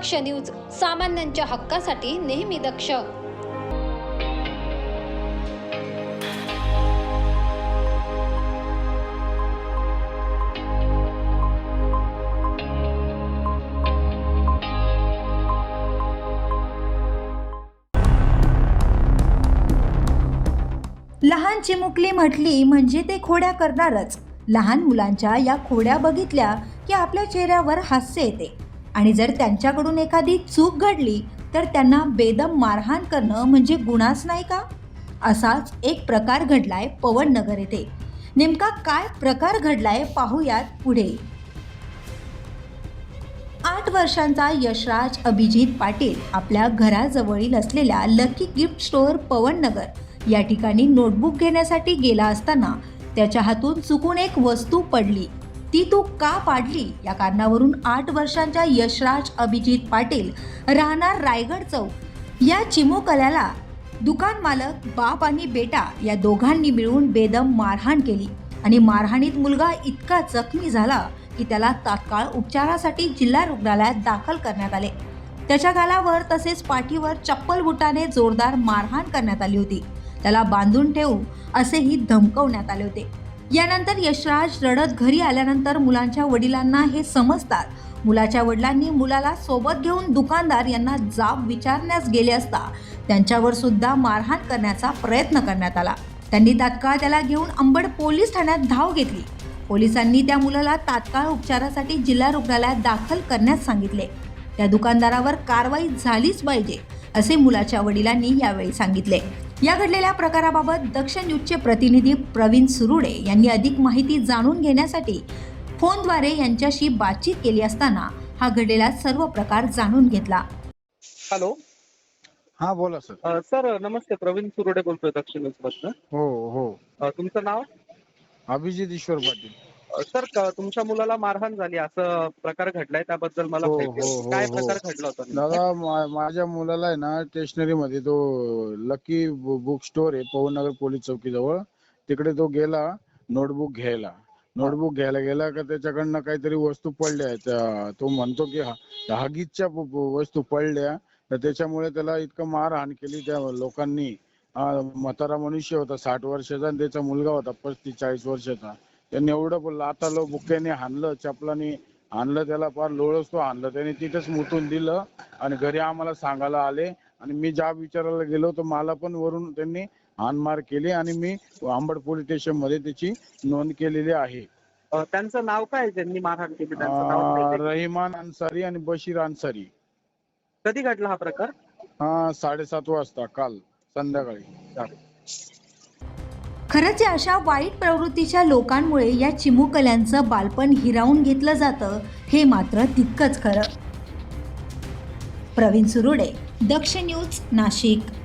दक्ष news सामान्यांच्या हक्कासाठी नेहमी दक्ष. लहान चिमुकली म्हटली म्हणजे ते खोड्या करणारच. लहान मुलांच्या या खोड्या बघितल्या की आपल्या चेहऱ्यावर हास्य येते. आणि जर त्यांच्याकडून एखादी चूक घडली तर त्यांना बेदम मारहाण करणं म्हणजे गुन्हाच नाही का? असाच एक प्रकार घडलाय पवन नगर येथे. नेमका काय प्रकार घडलाय पाहूयात पुढे. आठ वर्षांचा यशराज अभिजित पाटील आपल्या घराजवळील असलेल्या लकी गिफ्ट स्टोअर पवननगर या ठिकाणी नोटबुक घेण्यासाठी गेला असताना त्याच्या हातून चुकून एक वस्तू पडली. ती तू का पाडली? या कारणावरून आठ वर्षांच्या यशराज अभिजित पाटील राहणार रायगड चौक या चिमोकल्याला दुकान मालक बाप आणि बेटा या दोघांनी मिळून बेदम मारहाण केली. आणि मारहाणीत मुलगा इतका जखमी झाला की त्याला तात्काळ उपचारासाठी जिल्हा रुग्णालयात दाखल करण्यात आले. त्याच्या गालावर तसेच पाठीवर चप्पल बुटाने जोरदार मारहाण करण्यात आली होती. त्याला बांधून ठेवू असेही धमकवण्यात आले होते. यानंतर यशराज रडत घरी आल्यानंतर मुलांच्या वडिलांना हे समजतात. मुलाच्या वडिलांनी मुलाला सोबत घेऊन दुकानदार यांना जाब विचारण्यास गेले असता त्यांच्यावर सुद्धा मारहाण करण्याचा प्रयत्न करण्यात आला. त्यांनी तात्काळ त्याला घेऊन अंबड पोलीस ठाण्यात धाव घेतली. पोलिसांनी त्या मुलाला तात्काळ उपचारासाठी जिल्हा रुग्णालयात दाखल करण्यास सांगितले. त्या दुकानदारावर कारवाई झालीच पाहिजे असे मुलाच्या वडिलांनी यावेळी सांगितले. या घडलेल्या प्रकाराबाबत दक्ष न्यूजचे प्रतिनिधी प्रवीण सुरुडे यांनी अधिक माहिती जाणून घेण्यासाठी फोनद्वारे यांच्याशी बातचीत केली असताना हा घडलेला सर्व प्रकार जाणून घेतला. हॅलो. हा बोला सर. अ, सर नमस्ते. प्रवीण सुरोडे बोलतोय दक्षिण हो हो. तुमचं नाव? अभिजित ईश्वर पाटील. सर क- तुमच्या मुलाला मारहाण झाली असं प्रकार घडलाय त्याबद्दल मला हो, माहिती हो, आहे. हो, काय हो. प्रकार घडला होता नेमका? दादा मा- माझ्या मुलाला आहे ना स्टेशनरी मध्ये तो लकी बुक स्टोर आहे पवननगर पोलीस चौकीजवळ तिकडे तो गेला नोटबुक घ्यायला नोटबुक घ्यायला गेला का त्याच्याकडनं काहीतरी वस्तू पडल्या त्या- तो म्हणतो की हा- हगीजच्या प- प- वस्तू पडल्या तर त्याच्यामुळे त्याला इतकं मारहाण केली त्या लोकांनी हा, म्हातारा मनुष्य होता साठ वर्षाचा आणि त्याचा मुलगा होता पस्तीस चाळीस वर्षाचा त्यांनी एवढं लातालो बुक्याने हाणलं चपलाने आणलं त्याला फार लोळसतो आणलं त्याने तिथेच मुतून दिलं आणि घरी आम्हाला सांगायला आले. आणि मी जाब विचारायला गेलो तर मला पण वरून त्यांनी हाणमार केली आणि मी अंबड पोलीस स्टेशनमध्ये त्याची नोंद केलेली आहे. त्यांचं नाव काय ज्यांनी मारहाण केली? त्यांचं नाव? रहिमान अन्सारी आणि बशीर अन्सारी. कधी घडला हा प्रकार? हा साडेसात वाजता काल संध्याकाळी. खरंच या अशा वाईट प्रवृत्तीच्या लोकांमुळे या चिमुकल्यांचं बालपण हिरावून घेतलं जातं हे मात्र तितकंच खरं. प्रवीण सुरुडे दक्ष न्यूज नाशिक.